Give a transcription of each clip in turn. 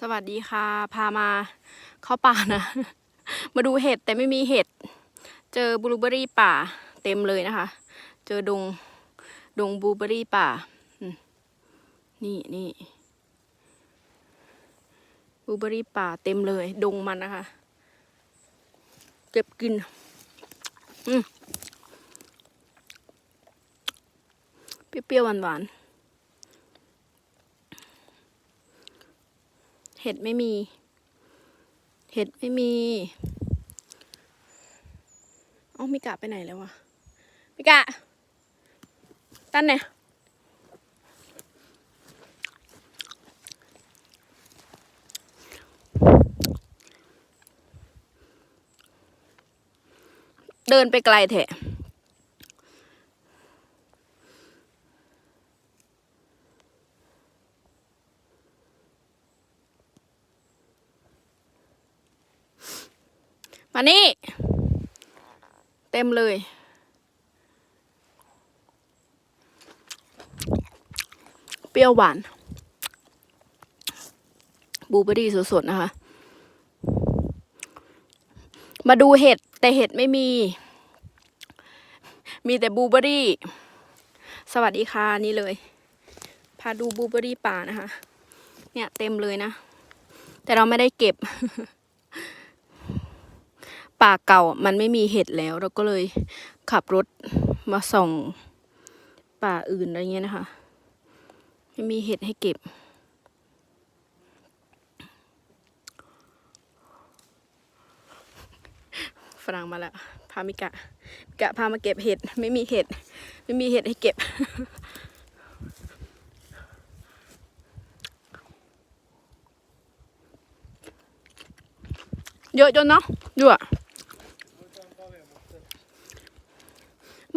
สวัสดีค่ะ พามาเข้าป่านะ มาดูเห็ดแต่ไม่มีเห็ด เจอบลูเบอรี่ป่าเต็มเลยนะคะ เจอดงดงบลูเบอรี่ป่า นี่นี่บลูเบอรี่ป่าเต็มเลย ดงมันนะคะ เก็บกิน อืมเปรี้ยวๆหวานๆ เห็ดไม่มี เห็ดไม่มีเอ้ามิกะไปไหนแล้ววะมิกะตั้นเนี่ยเดินไปไกลแถะ มานี่ เต็มเลย เปรี้ยวหวานบลูเบอร์รี่สดๆนะคะ มาดูเห็ด แต่เห็ดไม่มี มีแต่บลูเบอร์รี่ สวัสดีค่ะนี่เลย พาดูบลูเบอร์รี่ป่านะคะ เนี่ยเต็มเลยนะ แต่เราไม่ได้เก็บ ป่าเก่ามันไม่มีเห็ดแล้ว เราก็เลยขับรถมาส่องป่าอื่นอะไรเงี้ยนะคะ ไม่มีเห็ดให้เก็บ ฝรั่งมาแล้วพามิกะมิกะพามาเก็บเห็ด ไม่มีเห็ด ไม่มีเห็ดให้เก็บเยอะจนเนาะดูอะ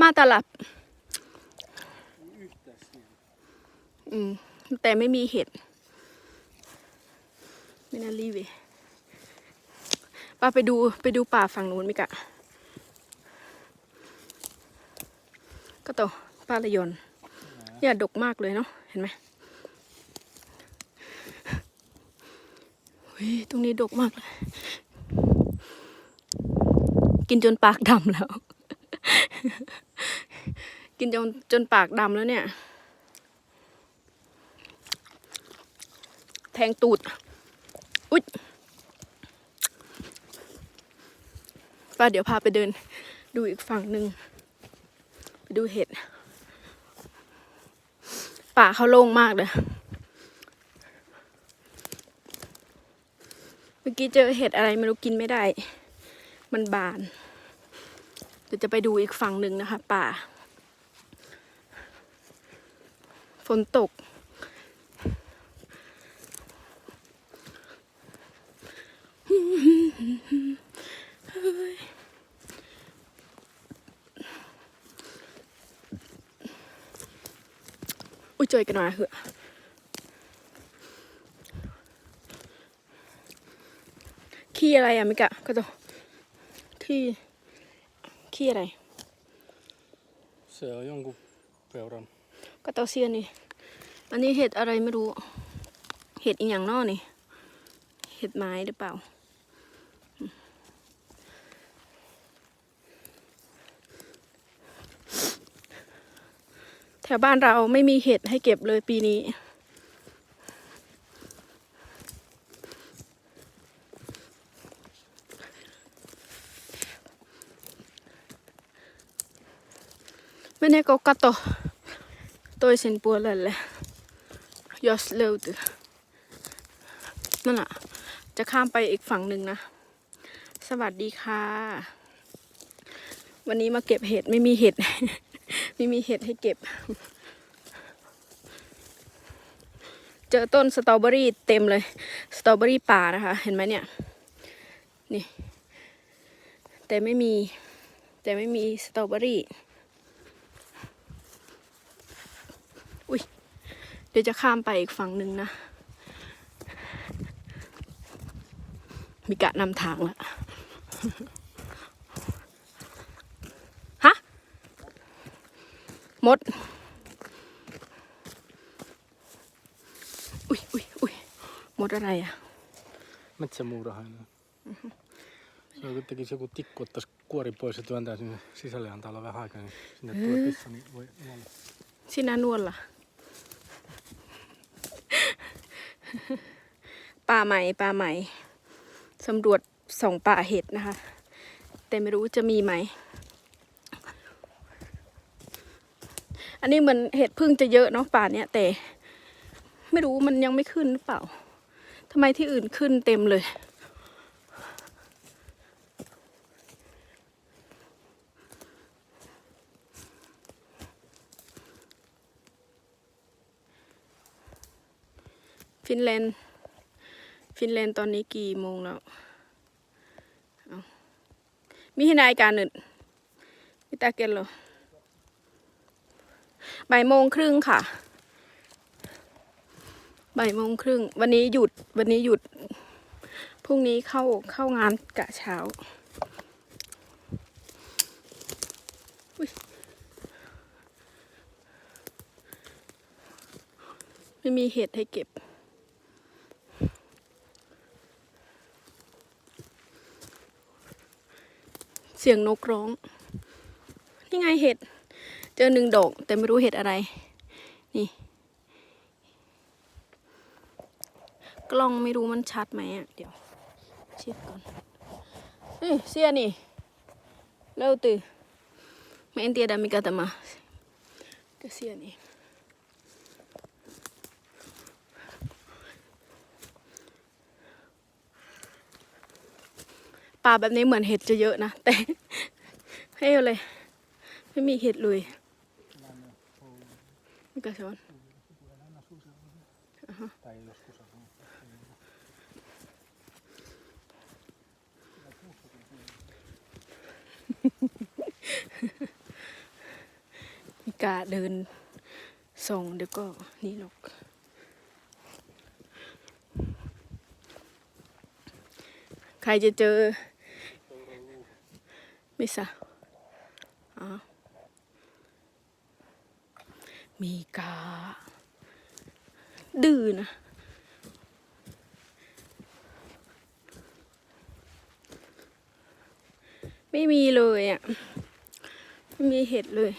มาตลับ อืม แต่ไม่มีเห็ดไม่น่ารีบเลยป้าไปดูไปดูป่าฝั่งนู้นมิกะ ก็โตป้าละยนเนี่ยดกมากเลยเนาะ เห็นไหมตรงนี้ดกมากเลย กินจนปากดำแล้ว กินจนจนปากดำแล้วเนี่ย แทงตูด อุ๊ยป้าเดี๋ยวพาไปเดิน ดูอีกฝั่งหนึ่งไปดูเห็ด ป่าเขาโล่งมากเลยเมื่อกี้เจอเห็ดอะไรไม่รู้กินไม่ได้ มันบานเดี๋ยวจะไปดูอีกฝั่งหนึ่งนะคะ ป่า ฝนตก อุ้ยเจอกันหน่อยเหอะขี้อะไรอะมิกะก็จะขี้ขี้อะไร Se on jonkun peuran. ก็เกตาเซียนนี่ อันนี้เห็ดอะไรไม่รู้ เห็ดอีกอย่างนอกนี่ เห็ดไม้หรือเปล่า แถวบ้านเราไม่มีเห็ดให้เก็บเลยปีนี้ Men jag kokar to toisen puolelle, jos löytyy. นั่นอะจะข้ามไปอีกฝั่งหนึ่งนะ สวัสดีค่ะ วันนี้มาเก็บเห็ดไม่มีเห็ด ไม่มีเห็ดให้เก็บ เจอต้นสตรอเบอรี่เต็มเลย สตรอเบอรี่ป่านะคะ เห็นไหมเนี่ย นี่ แต่ไม่มี แต่ไม่มีสตรอเบอรี่ อุ้ย เดี๋ยวจะข้ามไปอีกฝั่งหนึ่งนะ มีกะนำทางละฮะมดอุ้ยอุ้ยอุ้ยมดอะไรอะ metsämuurahainen. Se on kun tekisi joku tikku, ottaisi kuori pois ja työntää sinne sisälle antaa olla vähän aikaa, niin sinne tulee pissa, niin voi nuolla. ชินานวลล่ะ ป่าใหม่ป่าใหม่สำรวจสองป่าเห็ดนะคะ แต่ไม่รู้จะมีไหม อันนี้เหมือนเห็ดพึ่งจะเยอะเนาะป่าเนี้ยแต่ ไม่รู้มันยังไม่ขึ้นหรือเปล่าทำไมที่อื่นขึ้นเต็มเลย ฟินแลนด์ ฟินแลนด์ตอนนี้กี่โมงแล้วมีให้นายการหนึ่งมิตาเกนเหรอบ่ายโมงครึ่งค่ะบ่ายโมงครึ่ง วันนี้หยุด วันนี้หยุด พรุ่งนี้เข้าเข้างานกะเช้าไม่มีเห็ดให้เก็บ สียงนกร้อง นี่ไงเห็ด เจอหนึ่งดอกแต่ไม่รู้เห็ดอะไร นี่ กล้องไม่รู้มันชัดไหมอะ เดี๋ยวเช็ดก่อนนี่เสียนี่ เร็วตื่นไม่เอ็นเตียดามิกาตมาก็เสียนี่ ป่าแบบนี้เหมือนเห็ดจะเยอะนะ แต่ให้เอาเลย ไม่มีเห็ดเลยนี่กระชอนมีกาเดินส่งเดี๋ยวก็นี่หรอกใครจะเจอ ไม่สะอ๋อมีกาดื้อนะ ไม่มีเลยอะ ไม่มีเห็ดเลย